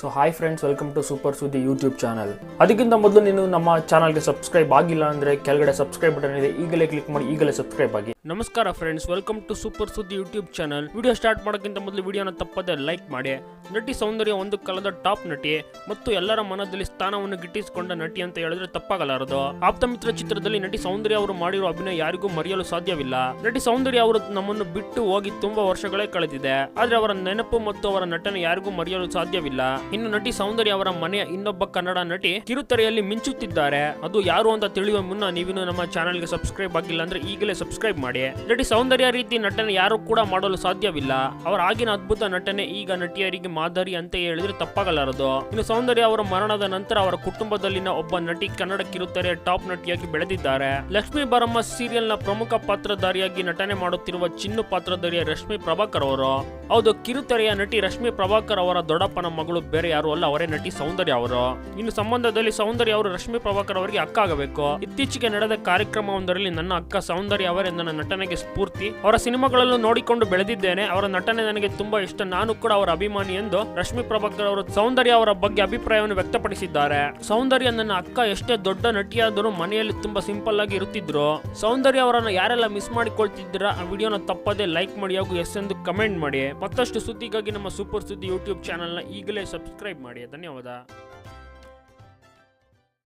So hi friends welcome to super Suddi YouTube channel ಅದಕ್ಕಿಂತ ಮೊದಲು ನೀನು ನಮ್ಮ ಚಾನಲ್ಗೆ ಸಬ್ಸ್ಕ್ರೈಬ್ ಆಗಿಲ್ಲ ಅಂದರೆ ಕೆಳಗಡೆ ಸಬ್ಸ್ಕ್ರೈಬ್ ಬಟನ್ ಇದೆ. ಈಗಲೇ ಕ್ಲಿಕ್ ಮಾಡಿ, ಈಗಲೇ ಸಬ್ಸ್ಕ್ರೈಬ್ ಆಗಿ. ನಮಸ್ಕಾರ friends welcome to super Suddi YouTube channel video start ಮಾಡೋಕ್ಕಿಂತ ಮೊದಲು ವಿಡಿಯೋನ ತಪ್ಪದೆ ಲೈಕ್ ಮಾಡಿ. ನಟಿ ಸೌಂದರ್ಯ ಒಂದು ಕಾಲದ ಟಾಪ್ ನಟಿ ಮತ್ತು ಎಲ್ಲರ ಮನದಲ್ಲಿ ಸ್ಥಾನವನ್ನು ಗಿಟ್ಟಿಸಿಕೊಂಡ ನಟಿ ಅಂತ ಹೇಳಿದ್ರೆ ತಪ್ಪಾಗಲಾರದು. ಆಪ್ತಮಿತ್ರ ಚಿತ್ರದಲ್ಲಿ ನಟಿ ಸೌಂದರ್ಯ ಅವರು ಮಾಡಿರುವ ಅಭಿನಯ ಯಾರಿಗೂ ಮರೆಯಲು ಸಾಧ್ಯವಿಲ್ಲ. ನಟಿ ಸೌಂದರ್ಯ ಅವರು ನಮ್ಮನ್ನು ಬಿಟ್ಟು ಹೋಗಿ ತುಂಬಾ ವರ್ಷಗಳೇ ಕಳೆದಿದೆ. ಆದ್ರೆ ಅವರ ನೆನಪು ಮತ್ತು ಅವರ ನಟನೆ ಯಾರಿಗೂ ಮರೆಯಲು ಸಾಧ್ಯವಿಲ್ಲ. ಇನ್ನು ನಟಿ ಸೌಂದರ್ಯ ಅವರ ಮನೆಯ ಇನ್ನೊಬ್ಬ ಕನ್ನಡ ನಟಿ ಕಿರುತೆರೆಯಲ್ಲಿ ಮಿಂಚುತ್ತಿದ್ದಾರೆ. ಅದು ಯಾರು ಅಂತ ತಿಳಿಯುವ ಮುನ್ನ ನೀವಿನ್ನು ನಮ್ಮ ಚಾನಲ್ಗೆ ಸಬ್ಸ್ಕ್ರೈಬ್ ಆಗಿಲ್ಲ ಅಂದ್ರೆ ಈಗಲೇ ಸಬ್ಸ್ಕ್ರೈಬ್ ಮಾಡಿ. ನಟಿ ಸೌಂದರ್ಯ ರೀತಿ ನಟನೆ ಯಾರು ಕೂಡ ಮಾಡಲು ಸಾಧ್ಯವಿಲ್ಲ. ಅವರ ಆಗಿನ ಅದ್ಭುತ ನಟನೆ ಈಗ ನಟಿಯರಿಗೆ ಮಾದರಿ ಅಂತ ಹೇಳಿದ್ರೆ ತಪ್ಪಾಗಲಾರದು. ಇನ್ನು ಸೌಂದರ್ಯ ಅವರ ಮರಣದ ನಂತರ ಅವರ ಕುಟುಂಬದಲ್ಲಿನ ಒಬ್ಬ ನಟಿ ಕನ್ನಡ ಕಿರುತೆರೆ ಟಾಪ್ ನಟಿಯಾಗಿ ಬೆಳೆದಿದ್ದಾರೆ. ಲಕ್ಷ್ಮಿ ಬರಮ್ಮ ಸೀರಿಯಲ್ನ ಪ್ರಮುಖ ಪಾತ್ರಧಾರಿಯಾಗಿ ನಟನೆ ಮಾಡುತ್ತಿರುವ ಚಿನ್ನು ಪಾತ್ರಧಾರಿಯ ರಶ್ಮಿ ಪ್ರಭಾಕರ್ ಅವರು. ಹೌದು, ಕಿರುತೆರೆಯ ನಟಿ ರಶ್ಮಿ ಪ್ರಭಾಕರ್ ಅವರ ದೊಡ್ಡಪ್ಪನ ಮಗಳು ಬೇರೆ ಯಾರು ಅಲ್ಲ, ಅವರೇ ನಟಿ ಸೌಂದರ್ಯ ಅವರು. ಇನ್ನು ಸಂಬಂಧದಲ್ಲಿ ಸೌಂದರ್ಯ ಅವರು ರಶ್ಮಿ ಪ್ರಭಾಕರ್ ಅವರಿಗೆ ಅಕ್ಕ ಆಗಬೇಕು. ಇತ್ತೀಚೆಗೆ ನಡೆದ ಕಾರ್ಯಕ್ರಮವೊಂದರಲ್ಲಿ ನನ್ನ ಅಕ್ಕ ಸೌಂದರ್ಯ ಅವರೇ ನನ್ನ ನಟನೆಗೆ ಸ್ಫೂರ್ತಿ. ಅವರ ಸಿನಿಮಾಗಳಲ್ಲೂ ನೋಡಿಕೊಂಡು ಬೆಳೆದಿದ್ದೇನೆ. ಅವರ ನಟನೆ ನನಗೆ ತುಂಬಾ ಇಷ್ಟ. ನಾನು ಕೂಡ ಅವರ ಅಭಿಮಾನಿ ಎಂದು ರಶ್ಮಿ ಪ್ರಭಾಕರ್ ಅವರು ಸೌಂದರ್ಯ ಅವರ ಬಗ್ಗೆ ಅಭಿಪ್ರಾಯವನ್ನು ವ್ಯಕ್ತಪಡಿಸಿದ್ದಾರೆ. ಸೌಂದರ್ಯ ನನ್ನ ಅಕ್ಕ ಎಷ್ಟೇ ದೊಡ್ಡ ನಟಿಯಾದರೂ ಮನೆಯಲ್ಲಿ ತುಂಬಾ ಸಿಂಪಲ್ ಆಗಿ ಇರುತ್ತಿದ್ರು. ಸೌಂದರ್ಯ ಅವರನ್ನು ಯಾರೆಲ್ಲ ಮಿಸ್ ಮಾಡಿಕೊಳ್ತಿದ್ದೀರಾ ಆ ವಿಡಿಯೋನ ತಪ್ಪದೆ ಲೈಕ್ ಮಾಡಿ ಹಾಗೂ ಎಸ್ ಎಂದು ಕಮೆಂಟ್ ಮಾಡಿ. ಮತ್ತಷ್ಟು ಸುದ್ದಿಗಾಗಿ ನಮ್ಮ ಸೂಪರ್ ಸುದ್ದಿ ಯೂಟ್ಯೂಬ್ ಚಾನಲ್ನ ಈಗಲೇ ಸಬ್ಸ್ಕ್ರೈಬ್ ಮಾಡಿ. ಧನ್ಯವಾದ.